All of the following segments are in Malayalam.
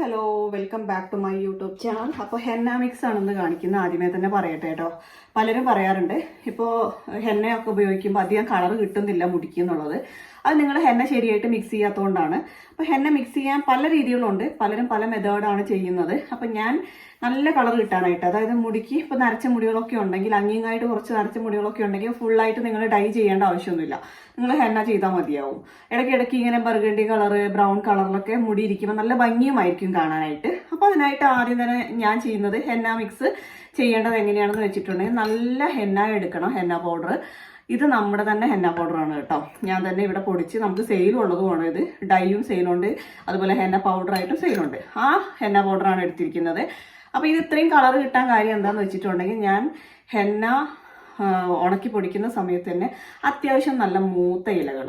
Hello welcome back to my YouTube channel. അപ്പോൾ ഹെന്ന മിക്സ് ആണെന്ന് കാണിക്കുന്ന ആദ്യമേ തന്നെ പറയട്ടെ കേട്ടോ. പലരും പറയാറുണ്ട് ഇപ്പോൾ ഹെന്നയൊക്കെ ഉപയോഗിക്കുമ്പോൾ അധികം കളർ കിട്ടുന്നില്ല മുടിക്ക് എന്നുള്ളത്. അത് നിങ്ങൾ ഹെന്ന ശരിയായിട്ട് മിക്സ് ചെയ്യാത്തതുകൊണ്ടാണ് അപ്പോൾ ഹെന്ന മിക്സ് ചെയ്യാൻ പല രീതികളുണ്ട്. പലരും പല മെത്തേഡാണ് ചെയ്യുന്നത്. അപ്പം ഞാൻ നല്ല കളർ കിട്ടാനായിട്ട് അതായത് മുടിക്ക് ഇപ്പോൾ നരച്ച മുടികളൊക്കെ ഉണ്ടെങ്കിൽ അങ്ങിങ്ങായിട്ട് കുറച്ച് നരച്ച മുടികളൊക്കെ ഉണ്ടെങ്കിൽ ഫുള്ളായിട്ട് നിങ്ങൾ ഡൈ ചെയ്യേണ്ട ആവശ്യമൊന്നുമില്ല. നിങ്ങൾ ഹെന്ന ചെയ്താൽ മതിയാവും. ഇടയ്ക്കിടയ്ക്ക് ഇങ്ങനെ ബർഗണ്ടി കളർ ബ്രൗൺ കളറിലൊക്കെ മുടി ഇരിക്കുമ്പോൾ നല്ല ഭംഗിയുമായിരിക്കും കാണാനായിട്ട്. അപ്പോൾ അതിനായിട്ട് ആദ്യം തന്നെ ഞാൻ ചെയ്യുന്നത് ഹെന്ന മിക്സ് ചെയ്യേണ്ടത് എങ്ങനെയാണെന്ന് വെച്ചിട്ടുണ്ടെങ്കിൽ നല്ല ഹെന്ന എടുക്കണം ഹെന്ന പൗഡർ ഇത് നമ്മുടെ തന്നെ ഹെന്ന പൗഡറാണ് കേട്ടോ. ഞാൻ തന്നെ ഇവിടെ പൊടിച്ച് നമുക്ക് സെയിൽ ഉള്ളതുമാണ് ഇത് ഡൈയും സെയിലുണ്ട് അതുപോലെ ഹെന്ന പൗഡറായിട്ടും സെയിലുണ്ട് ആ ഹെന്ന പൗഡറാണ് എടുത്തിരിക്കുന്നത്. അപ്പോൾ ഇത് ഇത്രയും കളർ കിട്ടാൻ കാര്യം എന്താണെന്ന് വെച്ചിട്ടുണ്ടെങ്കിൽ ഞാൻ ഹെന്ന ഉണക്കി പൊടിക്കുന്ന സമയത്ത് തന്നെ അത്യാവശ്യം നല്ല മൂത്ത ഇലകൾ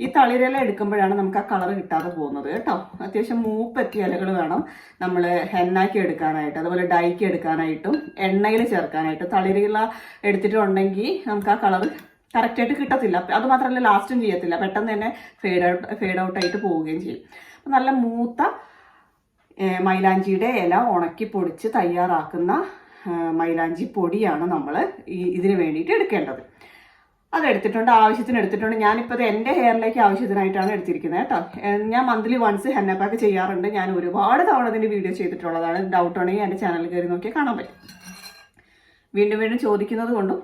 ഈ തളിരില എടുക്കുമ്പോഴാണ് നമുക്ക് ആ കളർ കിട്ടാതെ പോകുന്നത് കേട്ടോ. അത്യാവശ്യം മൂപ്പെത്തിയ ഇലകൾ വേണം നമ്മൾ ഹെന്നാക്കി എടുക്കാനായിട്ട് അതുപോലെ ഡൈക്ക് എടുക്കാനായിട്ടും എണ്ണയിൽ ചേർക്കാനായിട്ട്. തളിരില എടുത്തിട്ടുണ്ടെങ്കിൽ നമുക്ക് ആ കളർ കറക്റ്റായിട്ട് കിട്ടത്തില്ല. അത് മാത്രമല്ല ലാസ്റ്റും ചെയ്യത്തില്ല. പെട്ടെന്ന് തന്നെ ഫേഡ് ഔട്ട് ഫേഡ് ഔട്ട് ആയിട്ട് പോവുകയും ചെയ്യും. അപ്പം നല്ല മൂത്ത മൈലാഞ്ചിയുടെ ഇല ഉണക്കി പൊടിച്ച് തയ്യാറാക്കുന്ന മൈലാഞ്ചി പൊടിയാണ് നമ്മൾ ഈ ഇതിന് വേണ്ടിയിട്ട് എടുക്കേണ്ടത്. അത് എടുത്തിട്ടുണ്ട് ആവശ്യത്തിന് എടുത്തിട്ടുണ്ട്. ഞാനിപ്പോൾ ഇത് എന്റെ ഹെയറിലേക്ക് ആവശ്യത്തിനായിട്ടാണ് എടുത്തിരിക്കുന്നത് കേട്ടോ. ഞാൻ മന്ത്ലി വൺസ് ഹെന്ന പാക്ക് ചെയ്യാറുണ്ട്. ഞാൻ ഒരുപാട് തവണ അതിന്റെ വീഡിയോ ചെയ്തിട്ടുള്ളതാണ്. ഡൗട്ട് ഉണ്ടെങ്കിൽ എന്റെ ചാനൽ കയറി നോക്കിയാൽ കാണാൻ പറ്റും. വീണ്ടും വീണ്ടും ചോദിക്കുന്നത് കൊണ്ടും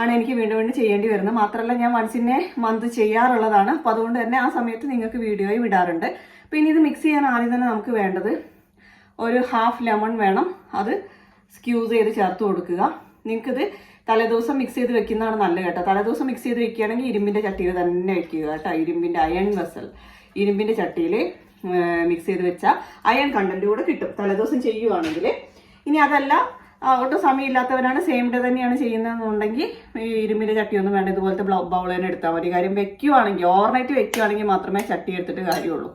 ആണ് എനിക്ക് വീണ്ടും വീണ്ടും ചെയ്യേണ്ടി വരുന്നത്. മാത്രമല്ല ഞാൻ വൺസിനെ മന്ത് ചെയ്യാറുള്ളതാണ്. അപ്പോൾ അതുകൊണ്ട് തന്നെ ആ സമയത്ത് നിങ്ങൾക്ക് വീഡിയോയും വിടാറുണ്ട് പിന്നെ ഇത് മിക്സ് ചെയ്യാൻ ആദ്യം തന്നെ നമുക്ക് വേണ്ടത് ഒരു ഹാഫ് ലെമൺ വേണം. അത് സ്ക്യൂസ് ചെയ്ത് ചേർത്ത് കൊടുക്കുക. നിങ്ങൾക്കിത് തലേദിവസം മിക്സ് ചെയ്ത് വെക്കുന്നതാണ് നല്ലത് കേട്ടോ. തലേദിവസം മിക്സ് ചെയ്ത് വെക്കുകയാണെങ്കിൽ ഇരുമ്പിന്റെ ചട്ടിയിൽ തന്നെ വെക്കുക കേട്ടോ. ഇരുമ്പിന്റെ അയൺ വെസൽ ഇരുമ്പിന്റെ ചട്ടിയിൽ മിക്സ് ചെയ്ത് വെച്ചാൽ അയൺ കണ്ടന്റ് കൂടെ കിട്ടും. തലേദിവസം ചെയ്യുവാണെങ്കിൽ. ഇനി അതല്ല ഒട്ടും സമയമില്ലാത്തവരാണ് സെയിം ഡേ തന്നെയാണ് ചെയ്യുന്നതെന്നുണ്ടെങ്കിൽ ഈ ഇരുമ്പിന്റെ ചട്ടിയൊന്നും വേണ്ട. ഇതുപോലത്തെ ബ്ലൗ ബൗൾ തന്നെ എടുത്താൽ മതി. കാര്യം വെക്കുവാണെങ്കിൽ ഓവർനൈറ്റ് വെക്കുവാണെങ്കിൽ മാത്രമേ ചട്ടി എടുത്തിട്ട് കാര്യമുള്ളൂ.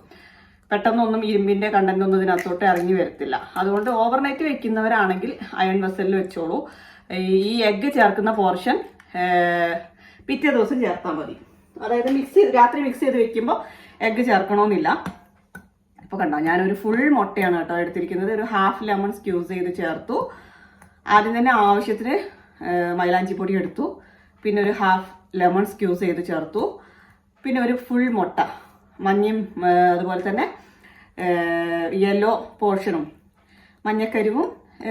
പെട്ടെന്നൊന്നും ഇരുമ്പിന്റെ കണ്ടന്റ് ഒന്നും ഇതിനകത്തോട്ട് ഇറങ്ങി വരത്തില്ല. അതുകൊണ്ട് ഓവർനൈറ്റ് വെക്കുന്നവരാണെങ്കിൽ അയൺ വെസലിൽ വെച്ചോളൂ. ഈ എഗ്ഗ് ചേർക്കുന്ന പോർഷൻ പിറ്റേ ദിവസം ചേർത്താൽ മതി. അതായത് മിക്സ് ചെയ്ത് രാത്രി മിക്സ് ചെയ്ത് വെക്കുമ്പോൾ എഗ്ഗ് ചേർക്കണമെന്നില്ല ഇപ്പോൾ കണ്ടോ ഞാനൊരു ഫുൾ മുട്ടയാണ് കേട്ടോ എടുത്തിരിക്കുന്നത്. ഒരു ഹാഫ് ലെമൺ സ്ക്യൂസ് ചെയ്ത് ചേർത്തു. ആദ്യം തന്നെ ആവശ്യത്തിന് മൈലാഞ്ചി പൊടി എടുത്തു. പിന്നെ ഒരു ഹാഫ് ലെമൺ സ്ക്യൂസ് ചെയ്ത് ചേർത്തു. പിന്നെ ഒരു ഫുൾ മുട്ട മഞ്ഞയും അതുപോലെ തന്നെ യെല്ലോ പോർഷനും മഞ്ഞക്കരിവും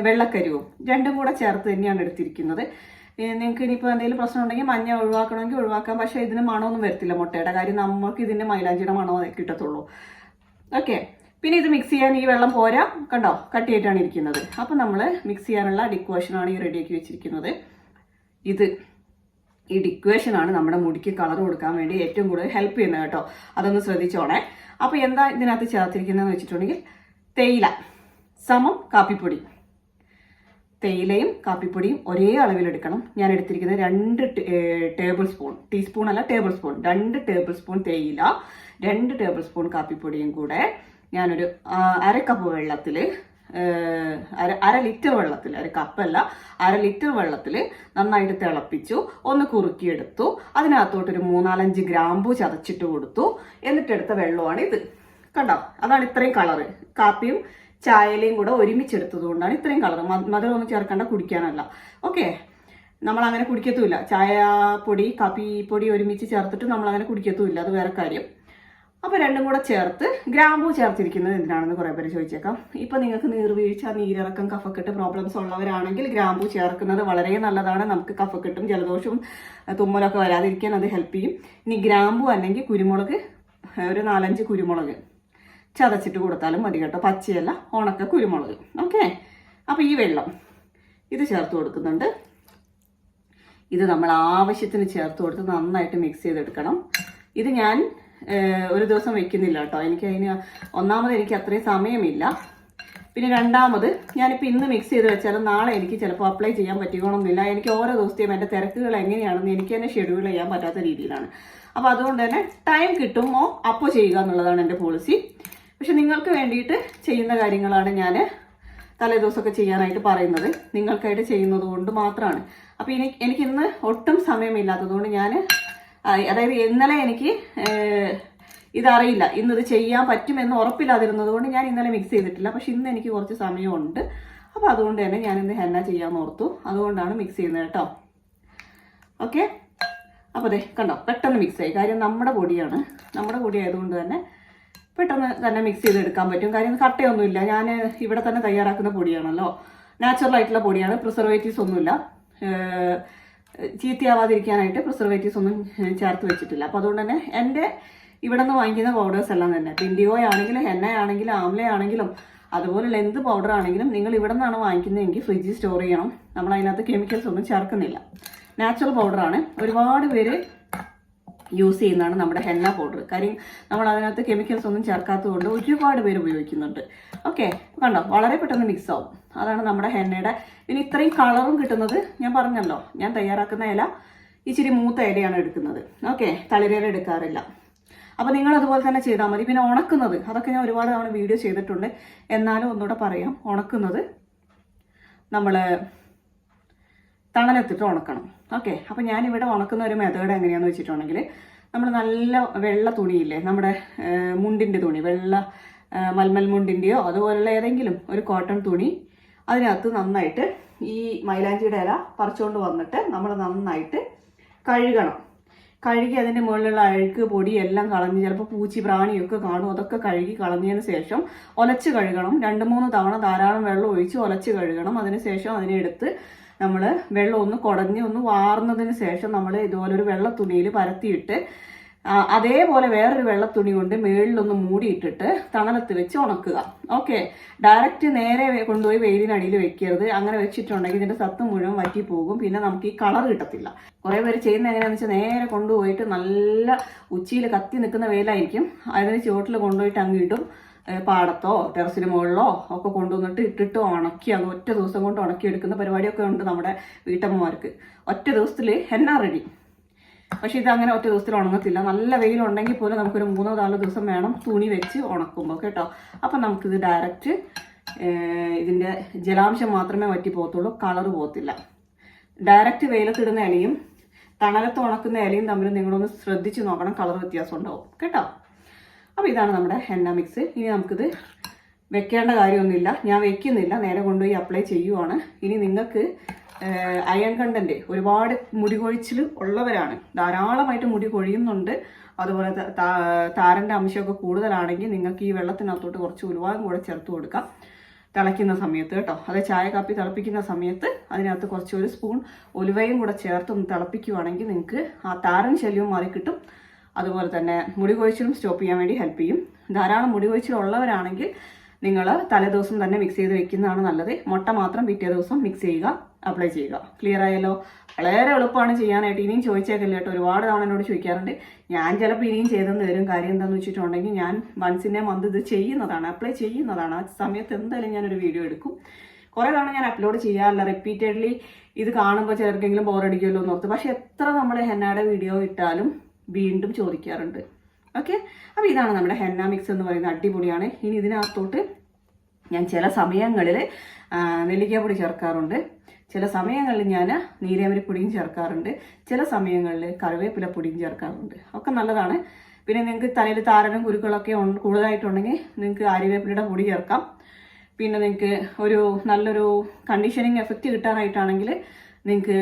വെള്ളക്കരിവും. രണ്ടും കൂടെ ചേർത്ത് തന്നെയാണ് എടുത്തിരിക്കുന്നത്. നിങ്ങൾക്ക് ഇനിയിപ്പോൾ എന്തെങ്കിലും പ്രശ്നം ഉണ്ടെങ്കിൽ മഞ്ഞ ഒഴിവാക്കണമെങ്കിൽ ഒഴിവാക്കാം. പക്ഷേ ഇതിന് മണമൊന്നും വരത്തില്ല മുട്ടയുടെ. കാര്യം നമുക്ക് ഇതിന്റെ മൈലാഞ്ചിയുടെ മണമേ കിട്ടത്തുള്ളൂ. ഓക്കെ. പിന്നെ ഇത് മിക്സ് ചെയ്യാൻ ഈ വെള്ളം പോരാ. കണ്ടോ? കട്ടിയായിട്ടാണ് ഇരിക്കുന്നത്. അപ്പം നമ്മൾ മിക്സ് ചെയ്യാനുള്ള ഡിക്വേഷനാണ് ഈ റെഡിയാക്കി വെച്ചിരിക്കുന്നത്. ഇത് ഈ ഡിക്വേഷനാണ് നമ്മുടെ മുടിക്ക് കളർ കൊടുക്കാൻ വേണ്ടി ഏറ്റവും കൂടുതൽ ഹെൽപ്പ് ചെയ്യുന്നത് കേട്ടോ. അതൊന്ന് ശ്രദ്ധിച്ചോണേ. അപ്പോൾ എന്താ ഇതിനകത്ത് ചേർത്തിരിക്കുന്നതെന്ന് വെച്ചിട്ടുണ്ടെങ്കിൽ തേയില സമം കാപ്പിപ്പൊടി. തേയിലയും കാപ്പിപ്പൊടിയും ഒരേ അളവിലെടുക്കണം. ഞാൻ എടുത്തിരിക്കുന്നത് രണ്ട് ടേബിൾ സ്പൂൺ ടീസ്പൂൺ അല്ല ടേബിൾ സ്പൂൺ. രണ്ട് ടേബിൾ സ്പൂൺ തേയില രണ്ട് ടേബിൾ സ്പൂൺ കാപ്പിപ്പൊടിയും കൂടെ ഞാനൊരു അര കപ്പ് വെള്ളത്തിൽ അര അര ലിറ്റർ വെള്ളത്തിൽ ഒരു കപ്പല്ല അര ലിറ്റർ വെള്ളത്തിൽ നന്നായിട്ട് തിളപ്പിച്ചു ഒന്ന് കുറുക്കിയെടുത്തു. അതിനകത്തോട്ടൊരു മൂന്നാലഞ്ച് ഗ്രാമ്പു ചതച്ചിട്ട് കൊടുത്തു. എന്നിട്ടെടുത്ത വെള്ളമാണ് ഇത് കണ്ടോ? അതാണ് ഇത്രയും കളറ്. കാപ്പിയും ചായയിലയും കൂടെ ഒരുമിച്ചെടുത്തത് കൊണ്ടാണ് ഇത്രയും കളർ. മധുരം ഒന്നും ചേർക്കേണ്ട കുടിക്കാനല്ല. ഓക്കെ. നമ്മൾ അങ്ങനെ കുടിക്കത്തുമില്ല. ചായ പൊടി കാപ്പി പൊടി ഒരുമിച്ച് ചേർത്തിട്ട് നമ്മൾ അങ്ങനെ കുടിക്കത്തുമില്ല. അത് വേറെ കാര്യം. അപ്പോൾ രണ്ടും കൂടെ ചേർത്ത് ഗ്രാമ്പൂ ചേർത്തിരിക്കുന്നത് എന്തിനാണെന്ന് കുറേ പേര് ചോദിച്ചേക്കാം. ഇപ്പം നിങ്ങൾക്ക് നീർവീഴ്ച നീരിറക്കം കഫക്കെട്ട് പ്രോബ്ലംസ് ഉള്ളവരാണെങ്കിൽ ഗ്രാമ്പൂ ചേർക്കുന്നത് വളരെ നല്ലതാണ്. നമുക്ക് കഫക്കെട്ടും ജലദോഷവും തുമ്മലൊക്കെ വരാതിരിക്കാൻ അത് ഹെൽപ്പ് ചെയ്യും. ഇനി ഗ്രാമ്പൂ അല്ലെങ്കിൽ കുരുമുളക് ഒരു നാലഞ്ച് കുരുമുളക്. ചതച്ചിട്ട് കൊടുത്താലും മതി കേട്ടോ. പച്ചയല്ല ഉണക്ക കുരുമുളക്. ഓക്കെ? അപ്പോൾ ഈ വെള്ളം ഇത് ചേർത്ത് കൊടുക്കുന്നുണ്ട്. ഇത് നമ്മൾ ആവശ്യത്തിന് ചേർത്ത് കൊടുത്ത് നന്നായിട്ട് മിക്സ് ചെയ്തെടുക്കണം. ഇത് ഞാൻ ഒരു ദിവസം വെക്കുന്നില്ല കേട്ടോ. എനിക്ക് അതിന് ഒന്നാമത് എനിക്ക് അത്രയും സമയമില്ല. പിന്നെ രണ്ടാമത് ഞാനിപ്പോൾ ഇന്ന് മിക്സ് ചെയ്ത് വെച്ചാലും നാളെ എനിക്ക് ചിലപ്പോൾ അപ്ലൈ ചെയ്യാൻ പറ്റിക്കണമെന്നില്ല എനിക്ക് ഓരോ ദിവസത്തെയും എന്റെ തിരക്കുകൾ എങ്ങനെയാണെന്ന് എനിക്ക് തന്നെ ഷെഡ്യൂൾ ചെയ്യാൻ പറ്റാത്ത രീതിയിലാണ്. അപ്പോൾ അതുകൊണ്ട് തന്നെ ടൈം കിട്ടുമോ അപ്പോൾ ചെയ്യുക എന്നുള്ളതാണ് എന്റെ പോളിസി പക്ഷെ നിങ്ങൾക്ക് വേണ്ടിയിട്ട് ചെയ്യുന്ന കാര്യങ്ങളാണ് ഞാൻ തലേദിവസമൊക്കെ ചെയ്യാനായിട്ട് പറയുന്നത്. നിങ്ങൾക്കായിട്ട് ചെയ്യുന്നത് കൊണ്ട് മാത്രമാണ് അപ്പോൾ എനിക്ക് എനിക്ക് ഇന്ന് ഒട്ടും സമയമില്ലാത്തതുകൊണ്ട് ഞാൻ അതായത് ഇന്നലെ എനിക്ക് ഇതറിയില്ല. ഇന്നത് ചെയ്യാൻ പറ്റുമെന്ന് ഉറപ്പില്ലാതിരുന്നത് കൊണ്ട് ഞാൻ ഇന്നലെ മിക്സ് ചെയ്തിട്ടില്ല. പക്ഷെ ഇന്ന് എനിക്ക് കുറച്ച് സമയമുണ്ട്. അപ്പോൾ അതുകൊണ്ട് തന്നെ ഞാൻ ഇന്ന് ഹെന്ന ചെയ്യാൻ ഓർത്തു. അതുകൊണ്ടാണ് മിക്സ് ചെയ്യുന്നത് കേട്ടോ. ഓക്കെ അപ്പോൾ അതെ കണ്ടോ? പെട്ടെന്ന് മിക്സ് ആയി. കാര്യം നമ്മുടെ പൊടിയാണ്. നമ്മുടെ പൊടി ആയതുകൊണ്ട് തന്നെ പെട്ടെന്ന് തന്നെ മിക്സ് ചെയ്തെടുക്കാൻ പറ്റും. കാര്യം കട്ടയൊന്നുമില്ല. ഞാൻ ഇവിടെ തന്നെ തയ്യാറാക്കുന്ന പൊടിയാണല്ലോ. നാച്ചുറൽ ആയിട്ടുള്ള പൊടിയാണ്. പ്രിസർവേറ്റീവ്സ് ഒന്നുമില്ല. ചീത്തയാവാതിരിക്കാനായിട്ട് പ്രിസർവേറ്റീവ്സ് ഒന്നും ചേർത്ത് വെച്ചിട്ടില്ല. അപ്പോൾ അതുകൊണ്ട് തന്നെ എന്റെ ഇവിടെ നിന്ന് വാങ്ങിക്കുന്ന പൗഡേഴ്സ് എല്ലാം തന്നെ. പിൻഡിഗോ ആണെങ്കിലും ഹെന്ന ആണെങ്കിലും ആംല ആണെങ്കിലും അതുപോലെ എന്ത് പൗഡർ ആണെങ്കിലും നിങ്ങൾ ഇവിടെ നിന്നാണ് വാങ്ങിക്കുന്നതെങ്കിൽ ഫ്രിഡ്ജിൽ സ്റ്റോർ ചെയ്യണം. നമ്മൾ അതിനകത്ത് കെമിക്കൽസ് ഒന്നും ചേർക്കുന്നില്ല. നാച്ചുറൽ പൗഡറാണ് ഒരുപാട് പേര് യൂസ് ചെയ്യുന്നതാണ് നമ്മുടെ ഹെന്ന പൗഡർ കാര്യം നമ്മൾ അതിനകത്ത് കെമിക്കൽസ് ഒന്നും ചേർക്കാത്തതുകൊണ്ട് ഒരുപാട് പേര് ഉപയോഗിക്കുന്നുണ്ട്. ഓക്കെ കണ്ടോ? വളരെ പെട്ടെന്ന് മിക്സ് ആവും. അതാണ് നമ്മുടെ ഹെന്നയുടെ പിന്നെ ഇത്രയും കളറും കിട്ടുന്നത് ഞാൻ പറഞ്ഞല്ലോ. ഞാൻ തയ്യാറാക്കുന്ന ഇല ഇച്ചിരി മൂത്ത ഇലയാണ് എടുക്കുന്നത്. ഓക്കെ തളിരേല എടുക്കാറില്ല. അപ്പോൾ നിങ്ങൾ അതുപോലെ തന്നെ ചെയ്താൽ മതി. പിന്നെ ഉണക്കുന്നത്. അതൊക്കെ ഞാൻ ഒരുപാട് തവണ വീഡിയോ ചെയ്തിട്ടുണ്ട്. എന്നാലും ഒന്നുകൂടെ പറയാം. ഉണക്കുന്നത് നമ്മൾ തണലത്തിട്ട് ഉണക്കണം. ഓക്കെ അപ്പം ഞാനിവിടെ ഉണക്കുന്ന ഒരു മെത്തേഡ് എങ്ങനെയാണെന്ന് വെച്ചിട്ടുണ്ടെങ്കിൽ നമ്മൾ നല്ല വെള്ള തുണിയില്ലേ നമ്മുടെ മുണ്ടിന്റെ തുണി വെള്ള മൽമൽ മുണ്ടിന്റെയോ അതുപോലുള്ള ഏതെങ്കിലും ഒരു കോട്ടൺ തുണി അതിനകത്ത് നന്നായിട്ട് ഈ മൈലാഞ്ചിയുടെ ഇല പറിച്ചുകൊണ്ട് വന്നിട്ട് നമ്മൾ നന്നായിട്ട് കഴുകണം. കഴുകി അതിന്റെ മുകളിലുള്ള അഴുക്ക് പൊടി എല്ലാം കളഞ്ഞ് ചിലപ്പോൾ പൂച്ചി പ്രാണിയൊക്കെ കാണും അതൊക്കെ കഴുകി കളഞ്ഞതിന് ശേഷം ഒലച്ച് കഴുകണം. രണ്ട് മൂന്ന് തവണ ധാരാളം വെള്ളം ഒഴിച്ച് ഒലച്ച് കഴുകണം. അതിന് ശേഷം അതിനെ എടുത്ത് നമ്മൾ വെള്ളം ഒന്ന് കുടഞ്ഞ് ഒന്ന് വാർന്നതിന് ശേഷം നമ്മൾ ഇതുപോലെ ഒരു വെള്ള തുണിയിൽ പരത്തിയിട്ട് അതേപോലെ വേറൊരു വെള്ള തുണി കൊണ്ട് മേളിലൊന്ന് മൂടിയിട്ടിട്ട് തണലത്ത് വെച്ച് ഉണക്കുക. ഓക്കെ? ഡയറക്റ്റ് നേരെ കൊണ്ടുപോയി വെയിലിനടിയിൽ വെക്കരുത്. അങ്ങനെ വെച്ചിട്ടുണ്ടെങ്കിൽ ഇതിന്റെ സത്ത് മുഴുവൻ വറ്റി പോകും പിന്നെ നമുക്ക് ഈ കളർ കിട്ടത്തില്ല. കുറെ പേര് ചെയ്യുന്ന എങ്ങനെയാണെന്ന് വെച്ചാൽ നേരെ കൊണ്ടുപോയിട്ട് നല്ല ഉച്ചയിൽ കത്തി നിൽക്കുന്ന വെയിലായിരിക്കും. അതിന് ചുവട്ടിൽ കൊണ്ടുപോയിട്ട് അങ്ങ് ഇടും. പാടത്തോ ടെറസിന് മുകളിലോ ഒക്കെ കൊണ്ടുവന്നിട്ട് ഇട്ടിട്ട് ഉണക്കി അത് ഒറ്റ ദിവസം കൊണ്ട് ഉണക്കി എടുക്കുന്ന പരിപാടിയൊക്കെ ഉണ്ട് നമ്മുടെ വീട്ടമ്മമാർക്ക്. ഒറ്റ ദിവസത്തിൽ ഹെന്ന റെഡി പക്ഷെ ഇത് അങ്ങനെ ഒറ്റ ദിവസത്തിൽ ഉണങ്ങത്തില്ല. നല്ല വെയിൽ ഉണ്ടെങ്കിൽ പോലും നമുക്കൊരു മൂന്നോ നാലോ ദിവസം വേണം തുണി വെച്ച് ഉണക്കുമ്പോൾ കേട്ടോ? അപ്പം നമുക്കിത് ഡയറക്റ്റ് ഇതിന്റെ ജലാംശം മാത്രമേ വറ്റി പോകത്തുള്ളൂ കളർ പോകത്തില്ല. ഡയറക്റ്റ് വെയിലത്തിടുന്ന ഇലയും തണലത്ത് ഉണക്കുന്ന ഇലയും തമ്മിൽ നിങ്ങളൊന്ന് ശ്രദ്ധിച്ച് നോക്കണം കളർ വ്യത്യാസം ഉണ്ടാവും കേട്ടോ? അപ്പോൾ ഇതാണ് നമ്മുടെ എണ്ണ മിക്സ്. ഇനി നമുക്കിത് വെക്കേണ്ട കാര്യമൊന്നുമില്ല. ഞാൻ വെക്കുന്നില്ല. നേരെ കൊണ്ടുപോയി അപ്ലൈ ചെയ്യുവാണ്. ഇനി നിങ്ങൾക്ക് അയൺ കണ്ടന്റ് ഒരുപാട് മുടി കൊഴിച്ചിൽ ഉള്ളവരാണ്. ധാരാളമായിട്ട് മുടി കൊഴിയുന്നുണ്ട്. അതുപോലെ താരന്റെ അംശമൊക്കെ കൂടുതലാണെങ്കിൽ നിങ്ങൾക്ക് ഈ വെള്ളത്തിനകത്തോട്ട് കുറച്ച് ഉലുവായും കൂടെ ചേർത്ത് കൊടുക്കാം. തിളയ്ക്കുന്ന സമയത്ത് കേട്ടോ. അത് ചായ കാപ്പി തിളപ്പിക്കുന്ന സമയത്ത് അതിനകത്ത് കുറച്ച് ഒരു സ്പൂൺ ഉലുവയും കൂടെ ചേർത്ത് ഒന്ന് തിളപ്പിക്കുവാണെങ്കിൽ നിങ്ങൾക്ക് ആ താരൻ ശല്യവും മാറി കിട്ടും അതുപോലെ തന്നെ മുടി കൊഴിച്ചിലും സ്റ്റോപ്പ് ചെയ്യാൻ വേണ്ടി ഹെൽപ്പ് ചെയ്യും. ധാരാളം മുടി കൊഴിച്ചിലുള്ളവരാണെങ്കിൽ നിങ്ങൾ തലേദിവസം തന്നെ മിക്സ് ചെയ്ത് വെക്കുന്നതാണ് നല്ലത്. മുട്ട മാത്രം പിറ്റേ ദിവസം മിക്സ് ചെയ്യുക അപ്ലൈ ചെയ്യുക. ക്ലിയർ ആയല്ലോ? വളരെ എളുപ്പമാണ് ചെയ്യാനായിട്ട്. ഇനിയും ചോദിച്ചേക്കില്ല കേട്ടോ. ഒരുപാട് തവണ എന്നോട് ചോദിക്കാറുണ്ട്. ഞാൻ ചിലപ്പോൾ ഇനിയും ചെയ്തെന്ന് വരും. കാര്യം എന്താണെന്ന് വെച്ചിട്ടുണ്ടെങ്കിൽ ഞാൻ വൺസിന്റെ മന്ത് ഇത് ചെയ്യുന്നതാണ് അപ്ലൈ ചെയ്യുന്നതാണ്. ആ സമയത്ത് എന്തായാലും ഞാനൊരു വീഡിയോ എടുക്കും. കുറേ തവണ ഞാൻ അപ്ലോഡ് ചെയ്യാറില്ല. റിപ്പീറ്റഡ്ലി ഇത് കാണുമ്പോൾ ചിലർക്കെങ്കിലും ബോറടിക്കുമല്ലോ എന്ന് ഓർത്ത്. പക്ഷെ എത്ര നമ്മൾ ഹെന്നയുടെ വീഡിയോ ഇട്ടാലും വീണ്ടും ചോദിക്കാറുണ്ട്. ഓക്കെ അപ്പോൾ ഇതാണ് നമ്മുടെ ഹെന്ന മിക്സ് എന്ന് പറയുന്ന അടിപൊളിയാണ്. ഇനി ഇതിനകത്തോട്ട് ഞാൻ ചില സമയങ്ങളിൽ നെല്ലിക്കാപ്പൊടി ചേർക്കാറുണ്ട്. ചില സമയങ്ങളിൽ ഞാൻ നീരാമരിപ്പൊടിയും ചേർക്കാറുണ്ട്. ചില സമയങ്ങളിൽ കറിവേപ്പില പൊടിയും ചേർക്കാറുണ്ട്. ഒക്കെ നല്ലതാണ്. പിന്നെ നിങ്ങൾക്ക് തലയിൽ താരനും കുരുക്കളൊക്കെ കൂടുതലായിട്ടുണ്ടെങ്കിൽ നിങ്ങൾക്ക് ആര്യവേപ്പിലയുടെ പൊടി ചേർക്കാം. പിന്നെ നിങ്ങൾക്ക് ഒരു നല്ലൊരു കണ്ടീഷനിങ് എഫക്റ്റ് കിട്ടാനായിട്ടാണെങ്കിൽ നിങ്ങൾക്ക്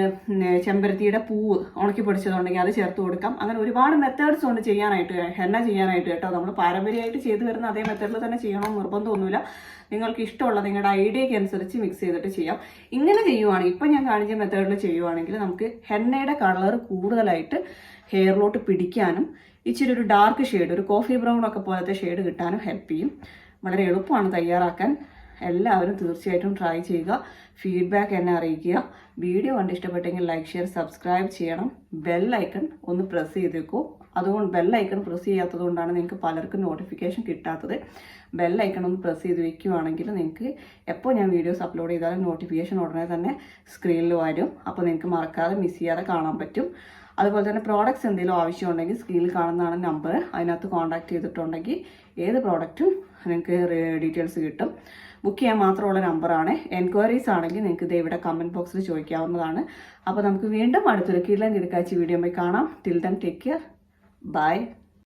ചെമ്പരത്തിയുടെ പൂവ് ഉണക്കി പൊടിച്ചതുണ്ടെങ്കിൽ അത് ചേർത്ത് കൊടുക്കാം. അങ്ങനെ ഒരുപാട് മെത്തേഡ്സ് ഉണ്ട് ചെയ്യാനായിട്ട് ഹെന്ന ചെയ്യാനായിട്ട് കേട്ടോ. നമ്മൾ പാരമ്പര്യമായിട്ട് ചെയ്തു വരുന്ന അതേ മെത്തേഡിൽ തന്നെ ചെയ്യണമെന്ന് നിർബന്ധമൊന്നുമില്ല. നിങ്ങൾക്ക് ഇഷ്ടമുള്ള നിങ്ങളുടെ ഐഡിയയ്ക്ക് അനുസരിച്ച് മിക്സ് ചെയ്തിട്ട് ചെയ്യാം. ഇങ്ങനെ ചെയ്യുവാണെങ്കിൽ ഇപ്പം ഞാൻ കാണിച്ച മെത്തേഡിൽ ചെയ്യുവാണെങ്കിൽ നമുക്ക് ഹെന്നയുടെ കളർ കൂടുതലായിട്ട് ഹെയറിലോട്ട് പിടിക്കാനും ഇച്ചിരി ഒരു ഡാർക്ക് ഷെയ്ഡ് ഒരു കോഫി ബ്രൗൺ ഒക്കെ പോലത്തെ ഷെയ്ഡ് കിട്ടാനും ഹെൽപ്പ് ചെയ്യും. വളരെ എളുപ്പമാണ് തയ്യാറാക്കാൻ. എല്ലാവരും തീർച്ചയായിട്ടും ട്രൈ ചെയ്യുക. ഫീഡ്ബാക്ക് എന്നെ അറിയിക്കുക. വീഡിയോ കണ്ട് ഇഷ്ടപ്പെട്ടെങ്കിൽ ലൈക്ക് ഷെയർ സബ്സ്ക്രൈബ് ചെയ്യണം. ബെൽ ഐക്കൺ ഒന്ന് പ്രസ് ചെയ്തേക്കൂ. അതുകൊണ്ട് ബെൽ ഐക്കൺ പ്രസ് ചെയ്യാത്തത് കൊണ്ടാണ് നിങ്ങൾക്ക് പലർക്കും നോട്ടിഫിക്കേഷൻ കിട്ടാത്തത്. ബെൽ ഐക്കൺ ഒന്ന് പ്രസ് ചെയ്ത് വെക്കുകയാണെങ്കിൽ നിങ്ങൾക്ക് എപ്പോൾ ഞാൻ വീഡിയോസ് അപ്ലോഡ് ചെയ്താലും നോട്ടിഫിക്കേഷൻ ഉടനെ തന്നെ സ്ക്രീനിൽ വരും. അപ്പോൾ നിങ്ങൾക്ക് മറക്കാതെ മിസ് ചെയ്യാതെ കാണാൻ പറ്റും. അതുപോലെ തന്നെ പ്രോഡക്റ്റ്സ് എന്തെങ്കിലും ആവശ്യമുണ്ടെങ്കിൽ സ്ക്രീനിൽ കാണുന്നതാണ് നമ്പർ അതിനകത്ത് കോൺടാക്ട് ചെയ്തിട്ടുണ്ടെങ്കിൽ ഏത് പ്രോഡക്റ്റും നിങ്ങൾക്ക് ഡീറ്റെയിൽസ് കിട്ടും. ബുക്ക് ചെയ്യാൻ മാത്രമുള്ള നമ്പറാണ് എൻക്വയറീസ് ആണെങ്കിൽ നിങ്ങൾക്ക് ഇത് ഇവിടെ കമന്റ് ബോക്സിൽ ചോദിക്കാവുന്നതാണ്. അപ്പോൾ നമുക്ക് വീണ്ടും അടുത്തൊരു കിഴൻ വീഡിയോ പോയി കാണാം. Till then take care bye